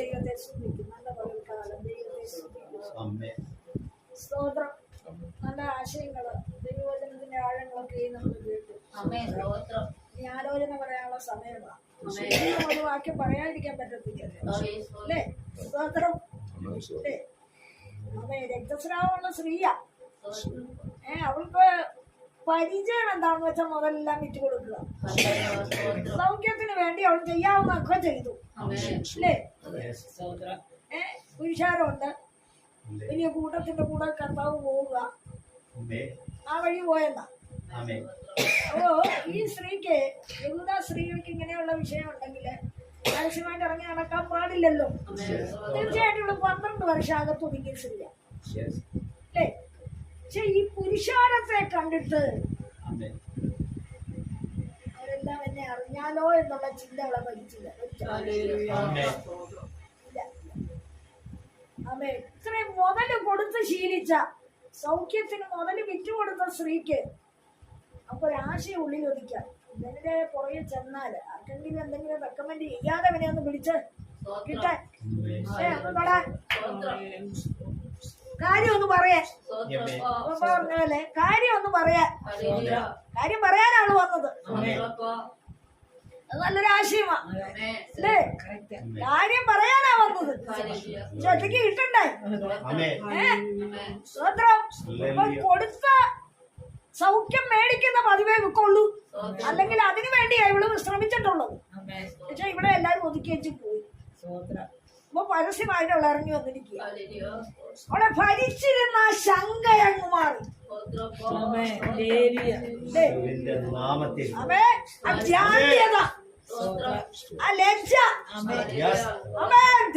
ദൈവത്തെ സ്തുതിക്കും നല്ല പകൽക്കാലം ദൈവത്തെ അമ്മേ. സ്തോത്രം. നല്ല ആശയങ്ങൾ. ദൈവവചനത്തിന്റെ ആഴങ്ങളൊക്കെ നമ്മൾ കേട്ടു. ഇനി ആലോചന പറയാനുള്ള സമയമാണ് ഒരു വാക്യം പറയാതിരിക്കാൻ പറ്റത്തില്ല. അല്ലേ? സ്തോത്രം. അല്ലേ? അതെ രക്തസ്രാവമുള്ള സ്ത്രീയാ. ഏ അവൾക്ക് പരിചയം എന്താണെന്ന് വെച്ചാൽ മുതലെല്ലാം വിറ്റ് കൊടുക്കുക. സൗഖ്യത്തിന് വേണ്ടി അവൾ ചെയ്യാവുന്നൊക്കെ ചെയ്തു. അല്ലേ. ഏ? പുരുഷാരമുണ്ട്. ഇനി കൂട്ടത്തിന്റെ കൂടെ കർത്താവ് പോവുക. ആ വഴി പോയെന്നാ? അപ്പോ ഈ സ്ത്രീക്ക് യഹൂദ സ്ത്രീകൾക്ക് ഇങ്ങനെയുള്ള വിഷയം ഉണ്ടെങ്കിൽ പരസ്യമായിട്ട് ഇറങ്ങി നടക്കാൻ പാടില്ലല്ലോ. തീർച്ചയായിട്ടും ഇവിടെ പന്ത്രണ്ട് വർഷം അകത്ത് ഒതുങ്ങിയ സ്ത്രീയാ. അല്ലേ? പക്ഷെ ഈ പുരുഷാരത്തെ കണ്ടിട്ട് അവരെല്ലാം എന്നെ അറിഞ്ഞാലോ എന്നുള്ള ചിന്ത അവളെ ഭരിച്ചില്ല അമ്മേ. ഇത്രയും മുതൽ കൊടുത്ത് ശീലിച്ച സൗഖ്യത്തിന് മുതൽ വിറ്റു കൊടുത്ത സ്ത്രീക്ക് അപ്പൊ ഒരാശയം ഉള്ളിൽ ഒതുക്കാം ഇതിന്റെ പുറകെ ചെന്നാൽ ആർക്കെങ്കിലും എന്തെങ്കിലും റെക്കമെൻഡ് ചെയ്യാതെ അവനെ ഒന്ന് പിടിച്ച് കിട്ടാൻ. ഏ, ഒന്ന് തൊടാൻ. കാര്യം ഒന്ന് പറയാൻ. അപ്പൊ കാര്യം ഒന്ന് പറയാൻ ഹല്ലേലൂയ. കാര്യം പറയാനാണ് വന്നത്. നല്ലൊരു ആശയമാണ് അല്ലേ? കാര്യം പറയാനാ വന്നത്. ഹല്ലേലൂയ. ചേട്ടയ്ക്ക് കിട്ടണ്ടേ സ്വത്രം കൊടുത്ത സൗഖ്യം മേടിക്കുന്ന പതിവേ വെക്കുള്ളൂ അല്ലെങ്കിൽ അതിനു വേണ്ടിയാ ഇവൾ ശ്രമിച്ചിട്ടുള്ളത് പക്ഷെ ഇവിടെ എല്ലാരും ഒതുക്കി വെച്ച് പോയി. അപ്പൊ പരസ്യമായിട്ട് അവൾ ഇറങ്ങി വന്നിരിക്കുക. അവളെ ഭരിച്ചിരുന്ന ആ ശങ്ക അങ്ങ് മാറി.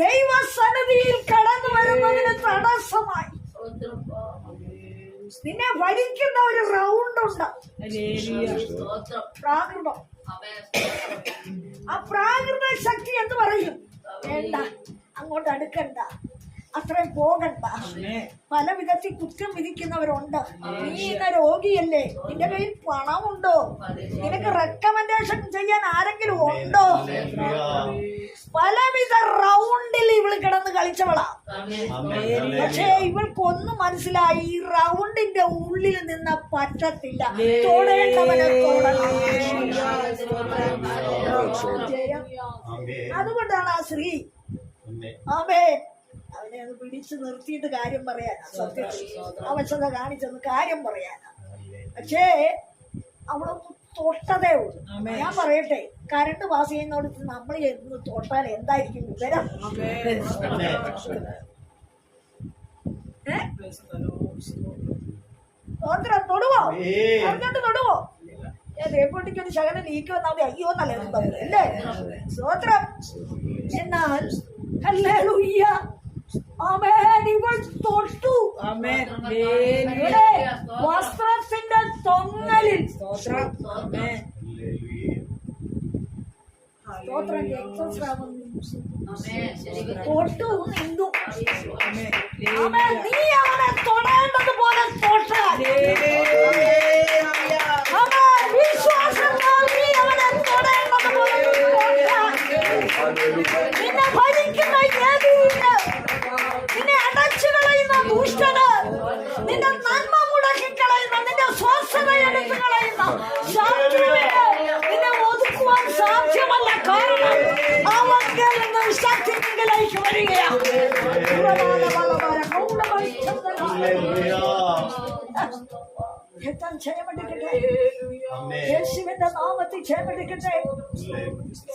ദൈവസന്നിധിയിൽ കടന്നു വരുന്നതിന് തടസ്സമായി. നിന്നെ ഭരിക്കുന്ന ഒരു റൗണ്ട് ഉണ്ട്. പ്രാകൃതം. ആ പ്രാകൃത ശക്തി എന്ന് പറയും? വേണ്ട. അങ്ങോട്ട് അടുക്കണ്ട. അത്രയും പോകണ്ട. പല വിധത്തിൽ കുറ്റം വിധിക്കുന്നവരുണ്ട്. നീ ഇന്ന രോഗിയല്ലേ? നിന്റെ കയ്യിൽ പണമുണ്ടോ? നിനക്ക് റെക്കമെൻഡേഷൻ ചെയ്യാൻ ആരെങ്കിലും ഉണ്ടോ? പലവിധ റൗണ്ടിൽ ഇവൾ കിടന്ന് കളിച്ചവളാ. പക്ഷേ ഇവൾക്കൊന്നും മനസ്സിലായി. ഈ റൗണ്ടിന്റെ ഉള്ളിൽ നിന്ന് പറ്റത്തില്ല. തൊടേണ്ടവനെ തൊടണം. അതുകൊണ്ടാണ് ആ സ്ത്രീ ആമേ അവനെ അത് പിടിച്ചു നിർത്തിയിട്ട് കാര്യം പറയാനാ. സത്യത്തിൽ. അവശത കാണിച്ചെന്ന് കാര്യം പറയാനാ. പക്ഷേ അവളൊന്ന് തൊട്ടതേ ഉള്ളൂ. ഞാൻ പറയട്ടെ കരണ്ട് പാസ് ചെയ്യുന്നിടത്ത് നമ്മൾ എന്ന് തൊട്ടാൽ എന്തായിരിക്കും വിവരം? തൊടുവോ. അറിഞ്ഞോണ്ട് തൊടുവോ? ഏ ദേവൂട്ടിക്ക് ഒരു ശകലം നീക്കി വന്നാൽ മതി. അയ്യോ എന്നല്ലേ അല്ലേ സ്വോത്രം എന്നാൽ ഹല്ലേലൂയ്യ ആമേൻ ഇവൾ തൊട്ടു. ഇവിടെ വസ്ത്രത്തിന്റെ തൊങ്ങലിൽ ഹല്ലേലൂയ. സ്തോത്രം. രക്തസ്രാവം നിന്നു. അമ്മേ ശരി തൊട്ടു. നിന്നു. ആമേൻ. നീ അവനെ തൊടേണ്ടത്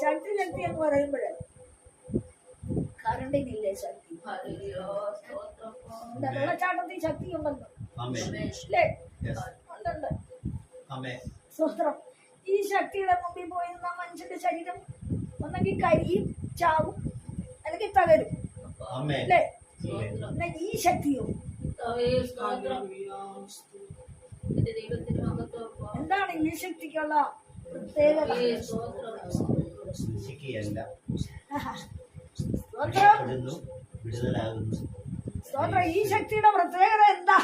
ശക്തി ശക്തി എന്ന് പറയുമ്പോഴേ കറണ്ടിനില്ലേ ശക്തി? ഹല്ലേലൂയ സ്തോത്രപ്പ. എന്താ വെള്ളച്ചാട്ടത്തിൽ ശക്തി ഉണ്ടല്ലോ. അമ്മേ അല്ലേ Yes. ഉണ്ടുണ്ട്. അമ്മേ സ്വസ്ത്രം ഈ ശക്തിയുടെ മുമ്പിൽ പോയി നിന്ന മനുഷ്യന്റെ ശരീരം ഒന്നെങ്കിൽ കരിയും ചാവും അല്ലെങ്കിൽ തകരും. അല്ലേ ഈ ശക്തിയോ? എന്താണ് ഈ ശക്തിക്കുള്ള വിടുതലാകുന്നു. സ്തോത്രം. ഈ ശക്തിയുടെ പ്രത്യേകത എന്താ?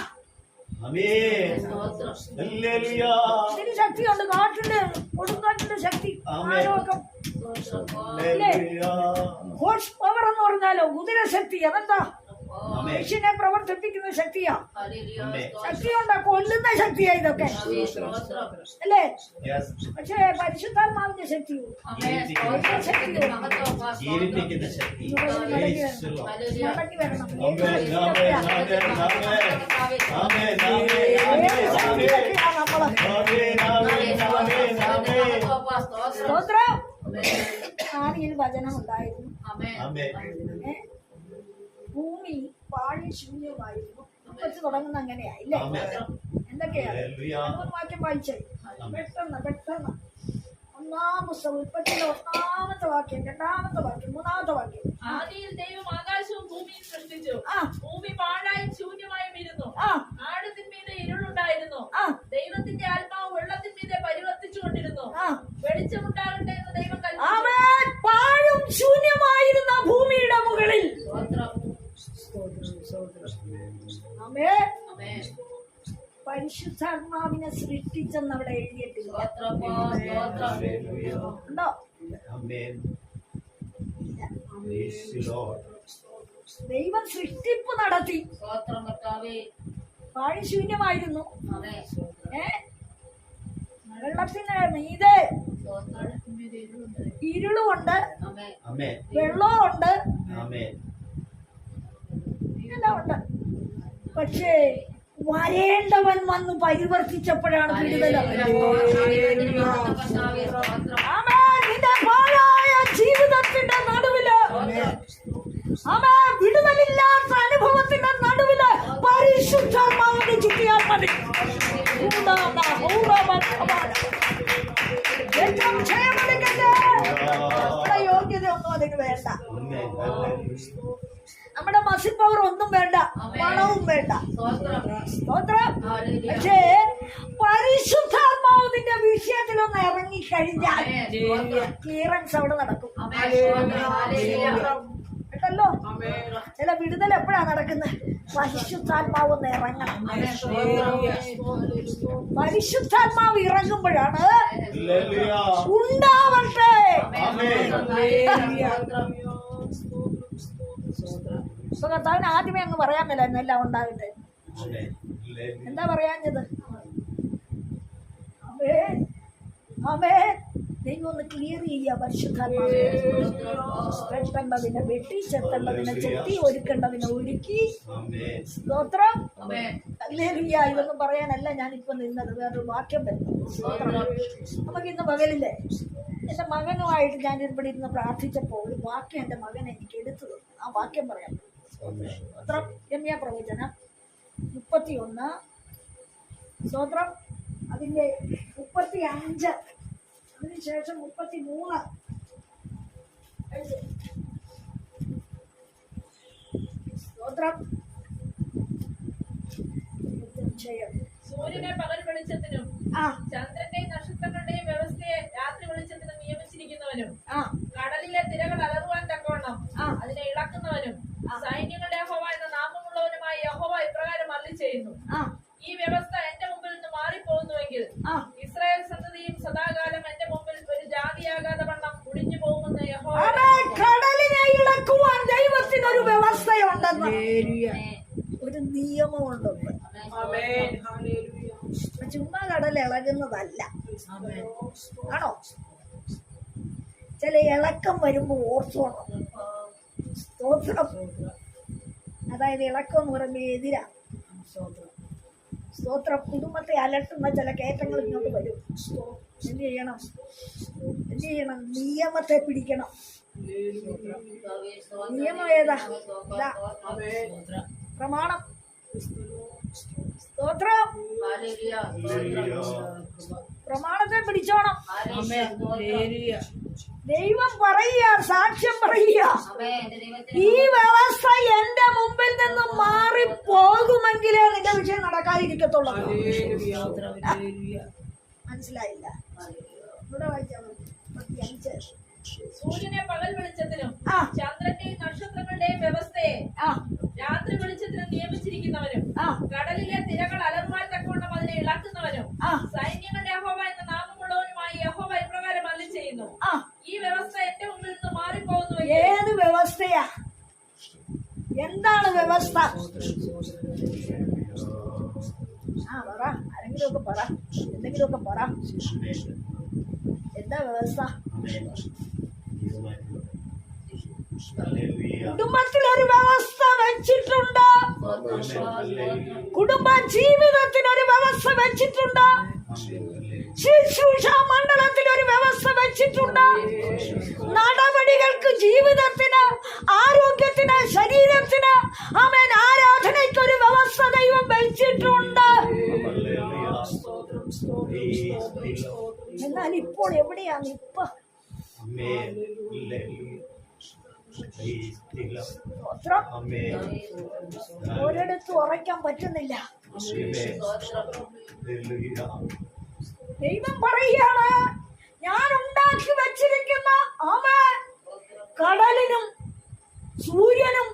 ഇതിന് ശക്തിയുണ്ട്. കാട്ടിന്റെ കൊടുങ്കാട്ടിന്റെ ശക്തി. ആരോഗ്യം. ഹോഴ്സ് പവർ എന്ന് പറഞ്ഞാലോ കുതിര ശക്തി അതെന്താ? മനുഷ്യനെ പ്രവർത്തിപ്പിക്കുന്ന ശക്തിയാ. ശക്തിയുണ്ട് കൊല്ലുന്ന ശക്തിയാ ഇതൊക്കെ അല്ലേ പക്ഷേ പരിശുദ്ധാത്മാവിന്റെ ശക്തി മടങ്ങി വരണം സ്തോത്രം സ്തോത്രം ആദിയിൽ വചനം ഉണ്ടായിരുന്നു? ഭൂമി പാഴി ശൂന്യമായിരുന്നു വെച്ച് തുടങ്ങുന്ന അങ്ങനെയാ ഇല്ലേ? എന്തൊക്കെയാ വാക്യം വായിച്ചേ. പെട്ടെന്ന് പെട്ടെന്ന്. ഒന്നാം പുസ്തകം ഉൽപ്പത്തിന്റെ ഒന്നാമത്തെ വാക്യം രണ്ടാമത്തെ വാക്യം മൂന്നാമത്തെ വാക്യം. ആദിയിൽ ദൈവം ആകാശവും ഭൂമിയും സൃഷ്ടിച്ചു. ആ. ഭൂമി പാഴായും ശൂന്യമായും ഇരുന്നു. ആഴത്തിന്മീതെ ഇരുളുണ്ടായിരുന്നു. ആ. ദൈവത്തിന്റെ ആത്മാവ് വെള്ളത്തിന്മീതെ പരിവർത്തിച്ചുകൊണ്ടിരുന്നു. ആ. വെളിച്ചമുണ്ടാകട്ടെ എന്ന് ദൈവം പാഴും ശൂന്യമായിരുന്ന ഭൂമിയുടെ മുകളിൽ. പരിശുദ്ധാത്മാവിനെ സൃഷ്ടിച്ചെന്ന് അവിടെ എഴുതിയിട്ടില്ല ഉണ്ടോ. ദൈവം സൃഷ്ടിപ്പ് നടത്തി. പാഴിശൂന്യമായിരുന്നു ഏ? വെള്ളത്തിന് മീതെ ഇരുളുമുണ്ട്. ആമേൻ ആമേൻ. വെള്ളമുണ്ട് ആമേൻ. എല്ലാം ഉണ്ട്. പക്ഷേ വരേണ്ടവൻ വന്ന് പരിവർത്തിച്ചപ്പോഴാണ് പാഴായ ജീവിതത്തിന്റെ നടുവിൽ ആമേൻ വിടുതലില്ലാത്ത അനുഭവത്തിന്റെ നടുവിൽ പരിശുദ്ധാത്മാവിനെ ചുറ്റിയാൽ മതി. ഏറ്റവും ക്ഷയമെടുക്കട്ടെ നമ്മുടെ യോഗ്യതയൊന്നും അതിന് വേണ്ട. നമ്മുടെ മസിൽ പവർ ഒന്നും വേണ്ട പണവും വേണ്ട. സ്തോത്രം. പക്ഷേ ഹല്ലേലൂയ. പക്ഷേ പരിശുദ്ധാത്മാവിന്റെ വിഷയത്തിലൊന്ന് ഇറങ്ങി കഴിഞ്ഞാൽ ക്ലിയറൻസ് അവിടെ നടക്കും. കേട്ടല്ലോ? ചില വിടുതൽ എപ്പോഴാ നടക്കുന്നത് പരിശുദ്ധാത്മാവ് ഒന്ന് ഇറങ്ങണം പരിശുദ്ധാത്മാവ് ഇറങ്ങുമ്പോഴാണ് ഉണ്ടാവട്ടെ. ആമേൻ കർത്താവിന് ആദ്യമേ അങ്ങ് പറയാൻ മേലായിരുന്നു എല്ലാം ഉണ്ടാകട്ടെ. എന്താ പറയാഞ്ഞത്? അമേ അമേ ദൈവം ഒന്ന് ക്ലിയർ ചെയ്യുക പരിശുദ്ധാത്മാവിനെ വെട്ടി ചെത്തേണ്ടതിനെ ചെത്തി ഒരുക്കേണ്ടതിനെ ഒരുക്കി. സ്തോത്രം. ഹല്ലേലൂയ. ഇതൊന്നും പറയാനല്ല ഞാനിപ്പോ നിന്നത് വേറൊരു വാക്യം വരുന്നു. നമുക്ക് ഇന്ന് പകലില്ലേ എന്റെ മകനുമായിട്ട് ഞാൻ ഇവിടെ ഇരുന്ന് പ്രാർത്ഥിച്ചപ്പോൾ ഒരു വാക്യം എന്റെ മകൻ എനിക്ക് എടുത്തു ആ വാക്യം പറയാം. സ്തോത്രം. രമ്യ പ്രവചനം. മുപ്പത്തിയൊന്ന്. സ്തോത്രം. അതിന്റെ മുപ്പത്തി അഞ്ച് അതിനുശേഷം മുപ്പത്തി മൂന്ന് സ്തോത്രം. ജയം. സൂര്യനെ പകൽ വെളിച്ചത്തിനും ആ. ചന്ദ്രന്റെയും നക്ഷത്രങ്ങളുടെയും വ്യവസ്ഥയെ രാത്രി വെളിച്ചത്തിനും നിയമിച്ചിരിക്കുന്നവനും ആ. കടലിലെ തിരകൾ അലറുവാൻ തക്കവണ്ണം അതിനെ ഇളക്കുന്നവനും സൈന്യങ്ങളുടെ യഹോവ എന്ന നാമമുള്ളവനുമായി യഹോവ ഇപ്രകാരം അല്ലി ചെയ്യുന്നു ആ. ഈ വ്യവസ്ഥ എന്റെ മുമ്പിൽ നിന്ന് മാറിപ്പോകുന്നുവെങ്കിൽ ഇസ്രായേൽ സന്തതിയും സദാകാലം എന്റെ മുമ്പിൽ ഒരു ജാതിയാകാതെ വണ്ണം ഒഴിഞ്ഞു പോകുമെന്ന് യഹോവ. കടലിനെ ഇളക്കുവാൻ ദൈവത്തിന് ഒരു വ്യവസ്ഥയുണ്ടെന്ന് ഒരു നിയമമുണ്ടെന്ന് ചുമ്മാ കടൽ ഇളകുന്നതല്ല. ആണോ? ചില ഇളക്കം വരുമ്പോ ഓർത്തോണം. സ്തോത്രം. അതായത് ഇളക്കം എന്ന് പറയുമ്പോൾ എതിരാ. സ്തോത്രം. കുടുംബത്തെ അലട്ടുന്ന ചില കയറ്റങ്ങൾ ഇങ്ങോട്ട് വരും. എന്ത് ചെയ്യണം? എന്ത് ചെയ്യണം? നിയമത്തെ പിടിക്കണം. നിയമം ഏതാ. പ്രമാണം. സ്തോത്രം. പ്രമാണത്തെ പിടിച്ചോണം. ദൈവം പറയുക സാക്ഷ്യം പറയുക. ഈ വ്യവസ്ഥ എന്റെ മുമ്പിൽ നിന്ന് മാറി പോകുമെങ്കിലേ നിന്റെ വിഷയം നടക്കാതിരിക്കത്തുള്ളൂ. മനസ്സിലായില്ല? ഇവിടെ വായിച്ചാൽ. സൂര്യനെ പകൽ വെളിച്ചത്തിനും ആ. ചന്ദ്രന്റെയും നക്ഷത്രങ്ങളുടെയും വ്യവസ്ഥയെ രാത്രി വെളിച്ചത്തിന് നിയമിച്ചിരിക്കുന്നവരും കടലിലെ തിരകൾ അലർമാൽ തക്കവണ്ണം അതിനെ ഇളക്കുന്നവരും സൈന്യങ്ങളുടെ യഹോവ എന്ന നാമമുള്ളവനുമായി യഹോവ ഇപ്രകാരം അല്ലി ചെയ്യുന്നു ഈ വ്യവസ്ഥ എന്റെ മുമ്പിൽ നിന്ന് മാറിപ്പോകുന്നു ഏത് വ്യവസ്ഥയാ? എന്താണ് വ്യവസ്ഥ? ആ പറ. ആരെങ്കിലുമൊക്കെ പറ. എന്തെങ്കിലും ഒക്കെ പറ. എന്താ വ്യവസ്ഥ? കുടുംബത്തിൽ ഒരു വ്യവസ്ഥ വെച്ചിട്ടുണ്ട്. കുടുംബ ജീവിതത്തിന് ഒരു വ്യവസ്ഥ വെച്ചിട്ടുണ്ട്. ശുശ്രൂഷ മണ്ഡലത്തിൽ ഒരു വ്യവസ്ഥ വെച്ചിട്ടുണ്ട്. നടപടികൾക്ക് ജീവിതത്തിന് ആരോഗ്യത്തിന് ശരീരത്തിന് അവൻ ആരാധനയ്ക്ക് ഒരു വ്യവസ്ഥ ദൈവം വെച്ചിട്ടുണ്ട്. എന്നാൽ ഇപ്പോൾ എവിടെയാണ് ഇപ്പൊ ഒരിടത്തും ഉറയ്ക്കാൻ പറ്റുന്നില്ല. ദൈവം പറയുകയാണ് ഞാൻ ഉണ്ടാക്കി വെച്ചിരിക്കുന്ന അവൻ കടലിനും സൂര്യനും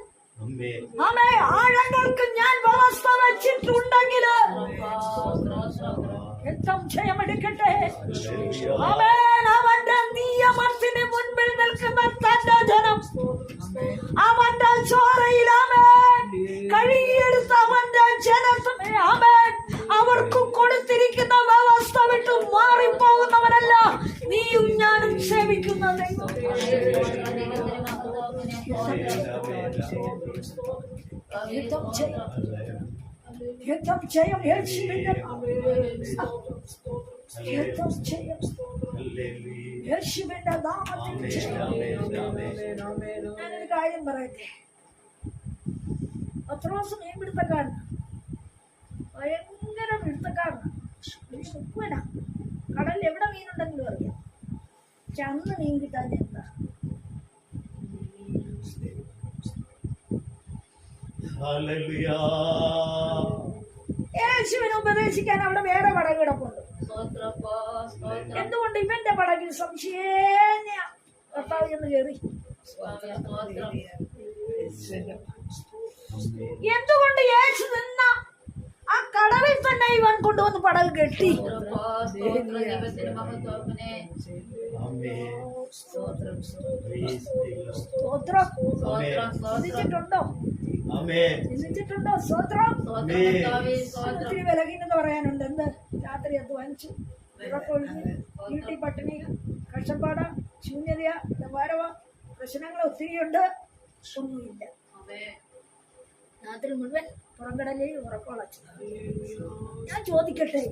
ആമേ ആഴങ്ങൾക്ക് ഞാൻ വ്യവസ്ഥ വെച്ചിട്ടുണ്ടെങ്കിൽ സംശയമെടുക്കട്ടെ അവൻ അവന്റെ നിയമത്തിന് മുൻപിൽ നിൽക്കുന്ന തന്റെ ജനം. അവന്റെ ചോരയിൽ അവൻ കഴുകിയെടുത്ത അവന്റെ ജനത്തിന് അവൻ അവർക്ക് കൊടുത്തിരിക്കുന്ന വ്യവസ്ഥ വിട്ട് മാറിപ്പോകുന്നവരല്ല. നീയും ഞാനും സേവിക്കുന്ന യുദ്ധം ചെയ്യും. യുദ്ധം ചെയ്യും. യേശുവിന്റെ യുദ്ധം യേശുവിന്റെ നാമത്തിൽ ഞാനൊരു കാര്യം പറയട്ടെ പത്രോസ് മീൻ പിടുത്തക്കാരൻ ഭയങ്കര പിടുത്തക്കാരനാണ് മുക്കുവനാ കടലിൽ എവിടെ മീനുണ്ടെങ്കിലും അറിയാം പക്ഷെ അന്ന് മീൻ കിട്ടാൻ എന്താ യേശുവിനെ ഉപദേശിക്കാൻ അവിടെ വേറെ വടകിടപ്പുണ്ട് കിടപ്പുണ്ട് എന്തുകൊണ്ട് ഇവന്റെ പടകിൽ സംശയേന കർത്താവ് എന്ന് കയറി? എന്തുകൊണ്ട് യേശു നിന്ന ആ കടവിൽ തന്നെ ഇവൻ കൊണ്ടുവന്ന് പടക് കെട്ടി? സ്തോത്രം ചിന്തിച്ചിട്ടുണ്ടോ ചിന്തിച്ചിട്ടുണ്ടോ? സ്തോത്രം. ഒത്തിരി വിലകിനെന്ന് പറയാനുണ്ട്. എന്ത്? രാത്രി അധ്വാനിച്ചു ഉറക്കൊഴിഞ്ഞ് വീട്ടിൽ പട്ടിണി കഷ്ടപ്പാട് ശൂന്യത വരവ് പ്രശ്നങ്ങൾ ഒത്തിരിയുണ്ട് ഒന്നുമില്ല. രാത്രി മുഴുവൻ പുറംകടലിൽ ഉറക്കമുളച്ചു ഞാൻ ചോദിക്കട്ടെ?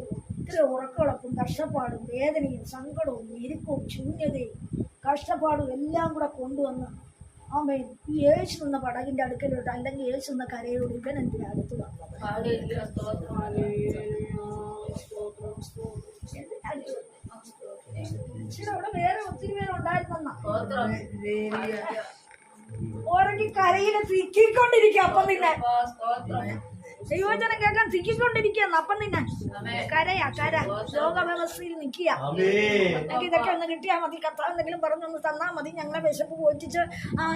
ഇത്ര ഉറക്കമുളപ്പും കഷ്ടപ്പാടും വേദനയും സങ്കടവും ഞെരുക്കവും ശൂന്യതയും കഷ്ടപ്പാടും എല്ലാം കൂടെ കൊണ്ടുവന്ന് ആമേൻ ഈ യേശു നിന്ന പടകിന്റെ അടുക്കലോട്ട് അല്ലെങ്കിൽ യേശു നിന്ന കരയോട് ഇവൻ എന്തിനാ അടുത്ത് വന്നത്? അവിടെ വേറെ ഒത്തിരി പേരുണ്ടായിരുന്നെന്നാ. ഉറങ്ങി കരയിൽ തിക്കിക്കൊണ്ടിരിക്കുക അപ്പൊ നിന്നെ. ദൈവജനം കേൾക്കാൻ തിക്കിക്കൊണ്ടിരിക്കുകയെന്ന് അപ്പം നിന്നെ. കരയാ കര ലോക വ്യവസ്ഥയിൽ നിൽക്കുക. ഞങ്ങൾക്ക് ഇതൊക്കെ ഒന്ന് കിട്ടിയാൽ മതി. കർത്താവ് എന്തെങ്കിലും പറഞ്ഞൊന്ന് തന്നാൽ മതി. ഞങ്ങളെ വിശപ്പ് പോറ്റിച്ച്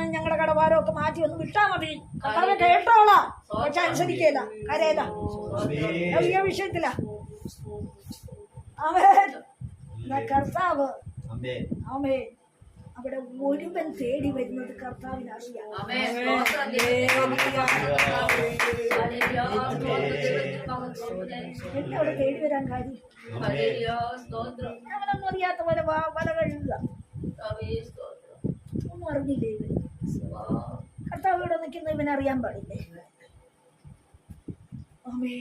ഞങ്ങളുടെ കടവാരം ഒക്കെ മാറ്റി ഒന്ന് വിട്ടാൽ മതി. കർത്താവ് കേട്ടോളാം. പക്ഷെ അനുസരിക്കല. കരയല. ഈ വിഷയത്തില. അവേ കർത്താവ്. അവേ അവിടെ ഒരുവൻ തേടി വരുന്നത് കർത്താവിന് അറിയാം എന്നെ അവിടെ തേടി വരാൻ കാര്യം? അവനൊന്നും അറിയാത്ത പോലെ വല കഴുകുക ഒന്നും അറിഞ്ഞില്ലേ ഇവൻ? കർത്താവ് ഇവിടെ നിൽക്കുന്ന ഇവൻ അറിയാൻ പാടില്ലേ? ആമേ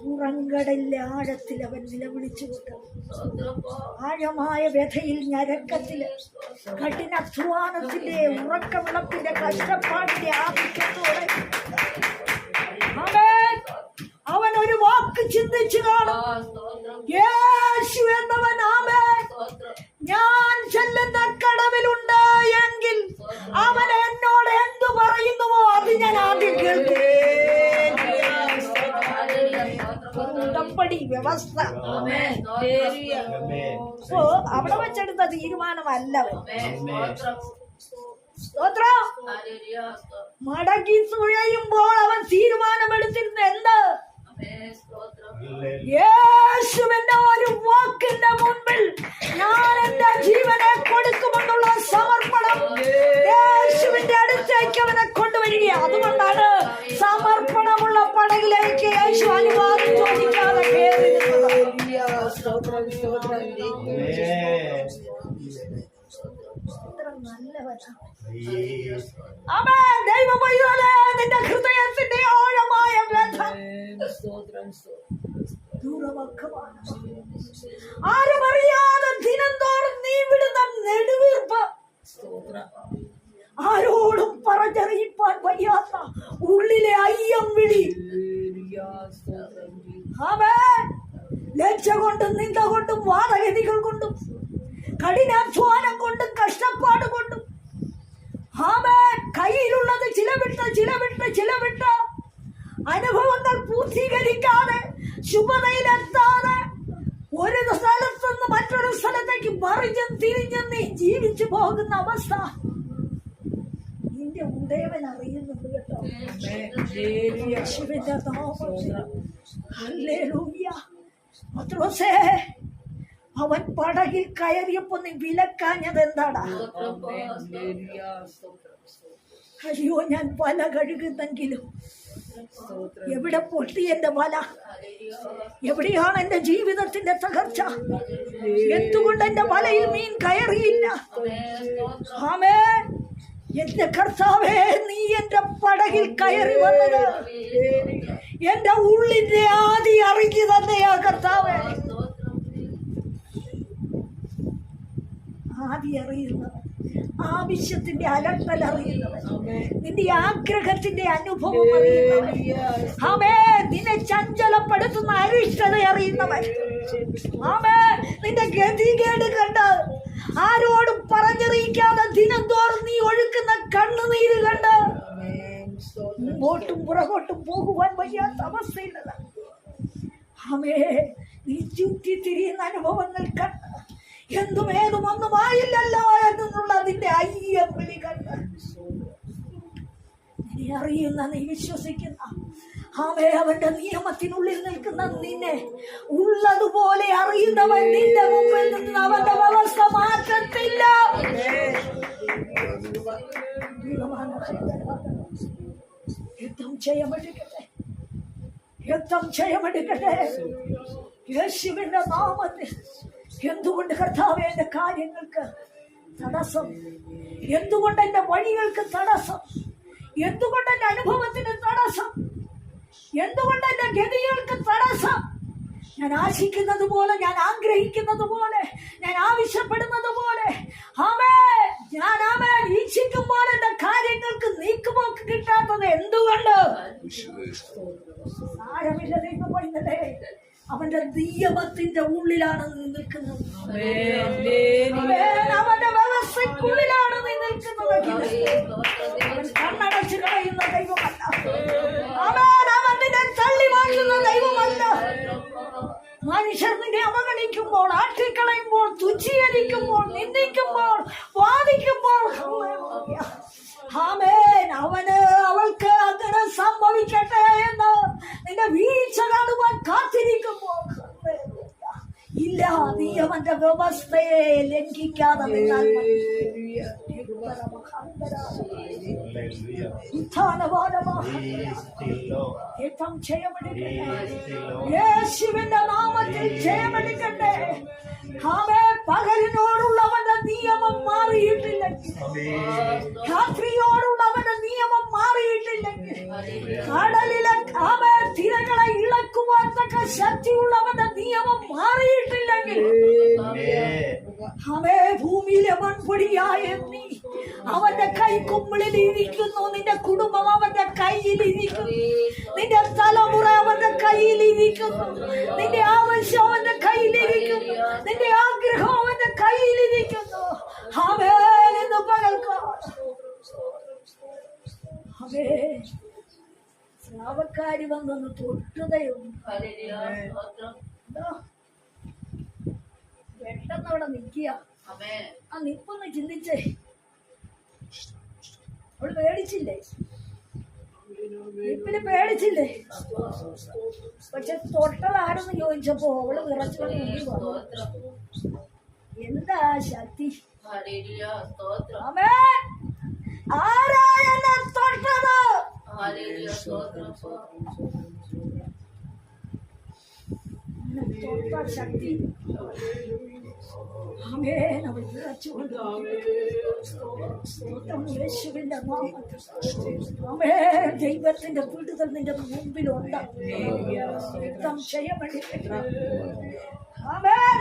പുറങ്കടലിലെ ആഴത്തിൽ അവൻ നിലവിളിച്ചു ആഴമായ വ്യഥയിൽ ഞരക്കത്തിൽ കഠിനാധ്വാനത്തിന്റെ ഉറക്കവിളപ്പിന്റെ കഷ്ടപ്പാടിന്റെ ആധിക്യത്തോടെ. അവൻ വ്യവസ്ഥ. സോ അവിടെ വെച്ചെടുത്ത തീരുമാനമല്ല അവൻ. സ്തോത്രം. മടക്കി തുഴയുമ്പോൾ അവൻ തീരുമാനമെടുത്തിരുന്ന എന്ത്? യേശുവിന്റെ ഒരു വാക്കിന്റെ മുൻപിൽ ഞാൻ എന്റെ ജീവനെ കൊടുക്കുമെന്നുള്ള സമർപ്പണം യേശുവിന്റെ അടുത്തേക്ക് അവനെ കൊണ്ടുവരിക സമർപ്പണമുള്ള പടകിലേക്ക് യേശു അനുവാദം സ്തോത്രം സ്തോത്രം നിന്റെ ഹൃദയത്തിന്റെ ആഴമായ ദൂരവക്കമാണ്. ആരും അറിയാതെ ദിനംതോറും നീ വിടുന്ന നെടുവീർപ്പ് ആരോടും പറഞ്ഞറിയിപ്പാൻ വയ്യാത്ത ഉള്ളിലെ അയ്യം വിളി ഹല്ലേലൂയ. ലജ്ജ കൊണ്ടും നിന്ദ കൊണ്ടും വാദഗതികൾ കൊണ്ടും കഠിനാധ്വാനം കൊണ്ടും കഷ്ടപ്പാട് കൊണ്ടും. ആമേൻ കയ്യിലുള്ളത് ചിലവിട്ട് ചിലവിട്ട് ചിലവിട്ട്. അനുഭവങ്ങൾ പൂർത്തീകരിക്കാതെ ശുഭതയിലെത്താതെ ഒരു സ്ഥലത്തുനിന്ന് മറ്റൊരു സ്ഥലത്തേക്ക് മറിഞ്ഞും തിരിഞ്ഞും നീ ജീവിച്ചു പോകുന്ന അവസ്ഥ. നിന്റെ ഉദയവൻ അറിയുന്നുണ്ട് കേട്ടോ. ശിവന്റെ ഹല്ലേലൂയ. പത്രോസേ അവൻ പടകിൽ കയറിയപ്പോ നീ വിലക്കാഞ്ഞത് എന്താടാ അയ്യോ ഞാൻ വല കഴുകുന്നെങ്കിലും. എവിടെ പൊട്ടി എന്റെ വല? എവിടെയാണ് എന്റെ ജീവിതത്തിന്റെ തകർച്ച? എന്തുകൊണ്ട് എന്റെ വലയിൽ മീൻ കയറിയില്ല? ആമേ എന്റെ കർത്താവേ നീ എന്റെ പടകിൽ കയറി വന്നത്. എന്റെ ഉള്ളിന്റെ ആദി അറിഞ്ഞു തന്നെയാ കർത്താവ്. ആദി അറിയുന്നവൻ ആവശ്യത്തിന്റെ അലട്ടൽ അറിയുന്നവൻ നിന്റെ ആഗ്രഹത്തിന്റെ അനുഭവം അറിയുന്നവൻ ആമേ നിന്നെ ചഞ്ചലപ്പെടുത്തുന്ന അരിഷ്ടത അറിയുന്നവൻ. ആമേ നിന്റെ ഗതികേട് കണ്ട് ആരോടും പറഞ്ഞറിയിക്കാതെ ദിനം തോറും നീ ഒഴുക്കുന്ന കണ്ണുനീര് കണ്ട് മുമ്പോട്ടും പുറകോട്ടും പോകുവാൻ വയ്യാത്ത അവസ്ഥയുള്ളതാണ് ആമേ നീ ചുറ്റി തിരിയുന്ന അനുഭവങ്ങൾ കണ്ട് എന്തും ഏതും ഒന്നുമായില്ലല്ലോ എന്നുള്ള അതിന്റെ അയ്യം വിളി കണ്ട്. നീ അറിയുന്ന നീ വിശ്വസിക്കുന്ന ആമേ അവന്റെ നിയമത്തിനുള്ളിൽ നിൽക്കുന്ന നിന്നെ ഉള്ളതുപോലെ അറിയുന്നവൻ നിന്റെ മുമ്പിൽ നിന്ന് അവന്റെ വ്യവസ്ഥ മാറ്റത്തില്ല. യുദ്ധം ചെയ്യാമെടുക്കട്ടെ യുദ്ധം ചെയ്യാമെടുക്കട്ടെ യേശുവിന്റെ നാമത്തിൽ എന്തുകൊണ്ട് കർത്താവ് എന്റെ കാര്യങ്ങൾക്ക് തടസ്സം? എന്തുകൊണ്ട് എന്റെ വഴികൾക്ക് തടസ്സം? എന്തുകൊണ്ട് എന്റെ അനുഭവത്തിന് തടസ്സം? എന്തുകൊണ്ട് എന്റെ ഗതികൾക്ക് തടസ്സം? ഞാൻ ആശിക്കുന്നത് പോലെ ഞാൻ ആഗ്രഹിക്കുന്നത് പോലെ ഞാൻ ആവശ്യപ്പെടുന്നത് പോലെ. ഞാൻ ആമേ വീക്ഷിക്കുമ്പോൾ എന്റെ കിട്ടാത്തത് എന്തുകൊണ്ട്? അവന്റെ നിയമത്തിന്റെ ഉള്ളിലാണ് നിൽക്കുന്നത്. അവന്റെ വ്യവസ്ഥയ്ക്കുള്ളിലാണ് നീ മനുഷ്യർ അവഗണിക്കുമ്പോൾ ആട്ടിക്കളയുമ്പോൾ തുച്ഛീകരിക്കുമ്പോൾ നിന്ദിക്കുമ്പോൾ വാദിക്കുമ്പോൾ. ആമേൻ അവന് അവൾക്ക് അങ്ങനെ സംഭവിക്കട്ടെ എന്ന് നിന്റെ വീഴ്ച കാണുവാൻ കാത്തിരിക്കുമ്പോൾ. ഇല്ല നീ അവന്റെ വ്യവസ്ഥയെ ലംഘിക്കാതെ നിന്നാൽ. യുദ്ധം ചെയ്യപ്പെടുകട്ടെ യേശുവിന്റെ നാമത്തിൽ ജയമെടുക്കട്ടെ. ആമേ പകലിനോടുള്ളവന്റെ നിയമം മാറിയിട്ടില്ലെങ്കിൽ രാത്രിയോടുള്ളവന്റെ നിയമം മാറിയിട്ടില്ലെങ്കിൽ. കടലിലെ ആമേ തിരകളെ ഇളക്കുവാൻ തക്ക ശക്തിയുള്ളവന്റെ നിയമം മാറിയിട്ടില്ലെങ്കിൽ. അവേ ഭൂമിയിലെ മൺപൊടിയായ നീ അവന്റെ കൈക്കുമ്പിളിൽ ഇരിക്കുന്നു നിന്റെ കുടുംബം അവന്റെ കയ്യിൽ ഇരിക്കുന്നു നിന്റെ തലമുറ അവന്റെ കയ്യിൽ ഇരിക്കുന്നു നിന്റെ ആവശ്യം അവന്റെ കയ്യിലിരിക്കുന്നു. നിന്റെ ആഗ്രഹം അവന്റെ കയ്യിലിരിക്കുന്നു. അവേ എന്ന് പകൽക്കാണ് അവേ സ്രാവക്കാരി വന്നൊന്ന് തൊട്ടുതയുണ്ട് പെട്ടെന്ന് അവിടെ നിൽക്കുക. ആ നിപ്പൊന്ന് ചിന്തിച്ചേ. അവൾ പേടിച്ചില്ലേ? നിപ്പിന് പേടിച്ചില്ലേ? പക്ഷെ തൊട്ടത് ആരെന്ന് ചോദിച്ചപ്പോ അവൾ വിറച്ചുകൊണ്ട് എന്താ ശക്തി? തൊട്ടത്? തൊട്ട ശക്തി. ആമേൻ. അവൻ വിറച്ചുകൊണ്ട് യേശുവിന്റെ ആമേൻ. ദൈവത്തിന്റെ വിടുതൽ നിന്റെ മുമ്പിലുണ്ട്. യുദ്ധം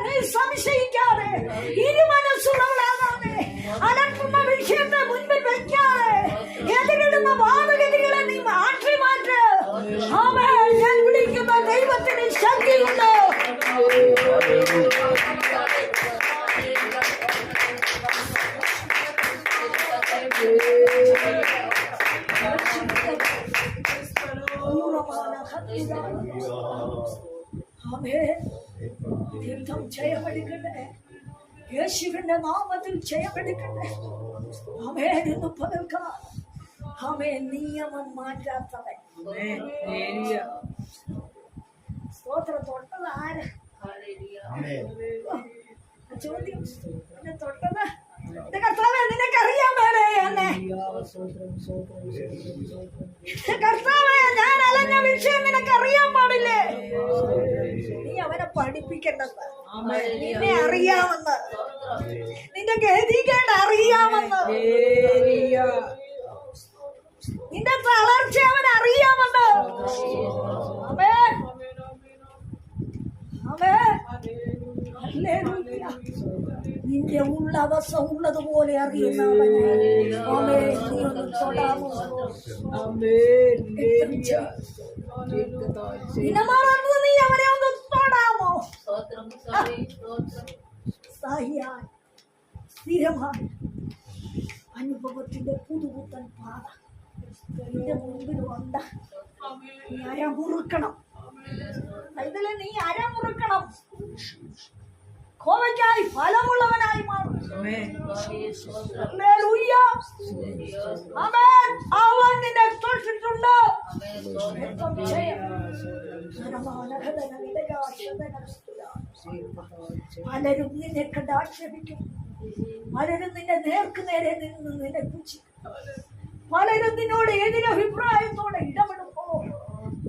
നീ സംശയിക്കാതെ ഇരുമനസ്സുള്ളവളാകാതെ അലട്ടുന്ന വിഷയത്തെ മുൻപിൽ വയ്ക്കാതെ എതിരിടുന്ന വാദഗതികളെ നീ മാറ്റി മാറ്റ്. ആമേൻ. ഞാൻ വിളിക്കുന്ന ദൈവത്തിന് ശക്തിയുണ്ട്. യുദ്ധം ചെയ്യപ്പെടുക്കട്ടെ യേശുവിന്റെ നാമത്തിൽ ചെയ്യപ്പെടുക്കട്ടെ അമേരുന്നു എന്ന് അമേ നിയമം മാറ്റാത്തവൻ. സ്തോത്രം തൊട്ടത് ആരാ ചോദ്യം. തൊട്ടത് എന്റെ നിനക്ക് അറിയാൻ വേണേ എന്നെ. കർത്താവെ ഞാൻ അലഞ്ഞ വിഷയം നിനക്കറിയാൻ പാടില്ലേ? നീ അവനെ പഠിപ്പിക്കേണ്ടത് നിന്നെ അറിയാമെന്ന്. നിന്റെ ഗതികേട് അറിയാമെന്ന്. നിന്റെ തളർച്ച അവൻ അറിയാമെന്ന്. ആമേൻ. ആമേൻ. ഹല്ലേലൂയ. നിന്റെ ഉള്ള അവസ്ഥ ഉള്ളതുപോലെ അറിയുന്ന അവനെ ആമേൻ. നീ ഒന്ന് തൊടാമോ ആമേൻ ഏലിയ. ദീർഘകാലം നിന്നെ മറന്ന് നീ അവനെ ഒന്ന് തൊടാമോ? സഹിയാൻ സ്ഥിരമായ. അനുഭവത്തിന്റെ പുതുപുത്തൻ പാത മുമ്പിൽ മുമ്പിലുണ്ട് നീ അരമുറുക്കണം. അതിലെ നീ അരമുറുക്കണം. കോവയ്ക്കായി ഫലമുള്ളവനായി. അവൻ നിന്നെ വിലയാശതനസ്തുല. പലരും നിന്നെ കണ്ട് ആക്ഷേപിക്കും. പലരും നിന്റെ നേർക്ക് നേരെ നിന്ന് നിന്നെ പുച്ഛിക്കും. പലരും നിന്നോട് എതിരഭിപ്രായത്തോടെ ഇടപെടുമ്പോ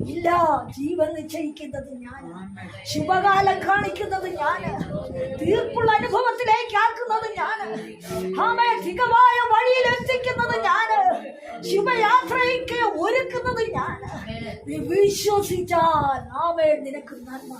ഇല്ല ജീവൻ നിശ്ചയിക്കുന്നത് ഞാൻ ശുഭകാലം കാണിക്കുന്നത് ഞാൻ തീർപ്പുള്ള അനുഭവത്തിലേക്ക് ആക്കുന്നത് ഞാൻ ആമേ തികവായ വഴിയിൽ എത്തിക്കുന്നത് ഞാൻ ശുഭയാത്രയ്ക്ക് ഒരുക്കുന്നത് ഞാൻ നീ വിശ്വസിച്ചാൽ ആമേ നിനക്ക് നന്മ.